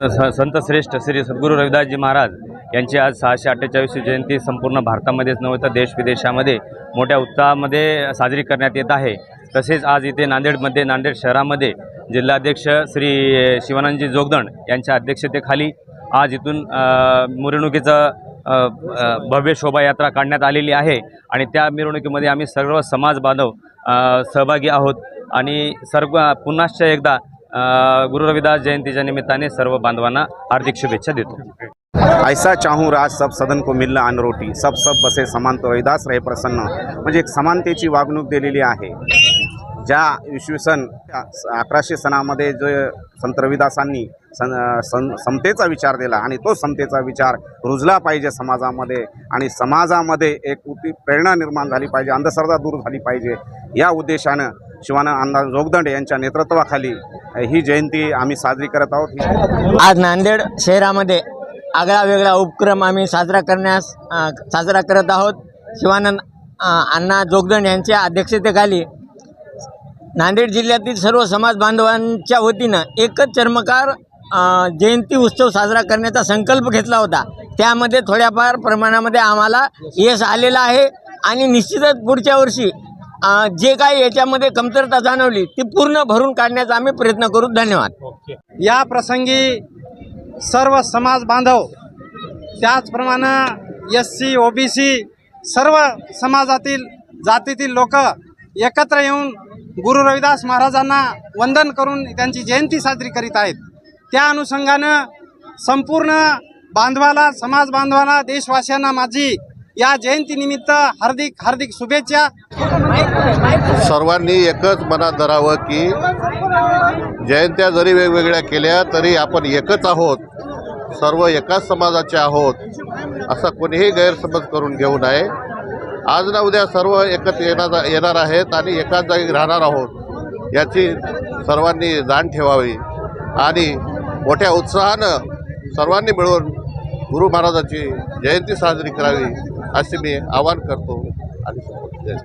स- संत श्रेष्ठ श्री सद्गुरू रविदासजी महाराज यांची आज सहाशे अठ्ठेचाळीसची जयंती संपूर्ण भारतामध्येच नव्हे तर देश विदेशामध्ये मोठ्या उत्साहामध्ये साजरी करण्यात येत आहे. तसेच आज इथे नांदेडमध्ये नांदेड शहरामध्ये जिल्हाध्यक्ष श्री शिवानंदजी जोगदंड यांच्या अध्यक्षतेखाली आज इथून मिरवणुकीचं भव्य शोभायात्रा काढण्यात आलेली आहे आणि त्या मिरवणुकीमध्ये आम्ही सर्व समाज बांधव सहभागी आहोत. आणि सर्व पुन्हा एकदा गुरु रविदास जयंतीच्या निमित्ताने सर्व बांधवांना हार्दिक शुभेच्छा देतो. ऐसा चाहूँ राज सब सदन को मिलना अन रोटी सब सब बसे समान तो रविदास रे प्रसन्न। म्हणजे एक समानतेची वागणूक दिलेली आहे। ज्या इसवी सन अकराशे सणामध्ये जो संत रविदासांनी सन सं समतेचा विचार दिला आणि तो समतेचा विचार रुजला पाहिजे समाजामध्ये आणि समाजामध्ये एक उती प्रेरणा निर्माण झाली पाहिजे अंधश्रद्धा दूर झाली पाहिजे. या उद्देशानं शिवानंद अण्णा जोगदंड यांच्या नेतृत्वाखाली ही जयंती आम्ही साजरी करत आहोत. आज नांदेड शहरामध्ये आगळा वेगळा उपक्रम आम्ही साजरा करण्यास साजरा करत आहोत. शिवानंद अण्णा जोगदंड यांच्या अध्यक्षतेखाली नांदेड जिल्ह्यातील सर्व समाज बांधवांच्या वतीनं एकच चर्मकार जयंती उत्सव साजरा करण्याचा संकल्प घेतला होता. त्यामध्ये थोड्याफार प्रमाणामध्ये आम्हाला यश आलेलं आहे आणि निश्चितच पुढच्या वर्षी जे काही याच्यामध्ये कमतरता जाणवली ती पूर्ण भरून काढण्याचा आम्ही प्रयत्न करू. धन्यवाद. या प्रसंगी सर्व समाज बांधव त्याचप्रमाणे S C O B C सर्व समाजातील जातीतील लोक एकत्र येऊन गुरु रविदास महाराजांना वंदन करून त्यांची जयंती साजरी करीत आहेत. त्या अनुषंगानं संपूर्ण बांधवाला समाज बांधवाला देशवासियांना माझी या जयंतीनिमित्त हार्दिक हार्दिक शुभेच्छा. सर्वांनी एकच मनात धरावं की जयंत्या जरी वेगवेगळ्या केल्या तरी आपण एकच आहोत. सर्व एकाच समाजाचे आहोत असा कोणीही गैरसमज करून घेऊ नये. आज ना उद्या सर्व एकत्र येणार येणार आहेत आणि एकाच जागी राहणार आहोत याची सर्वांनी जाण ठेवावी. आणि मोठ्या उत्साहानं सर्वांनी मिळून गुरु महाराजाची जयंती साजरी करावी. असे मी आवाहन करतो. आणि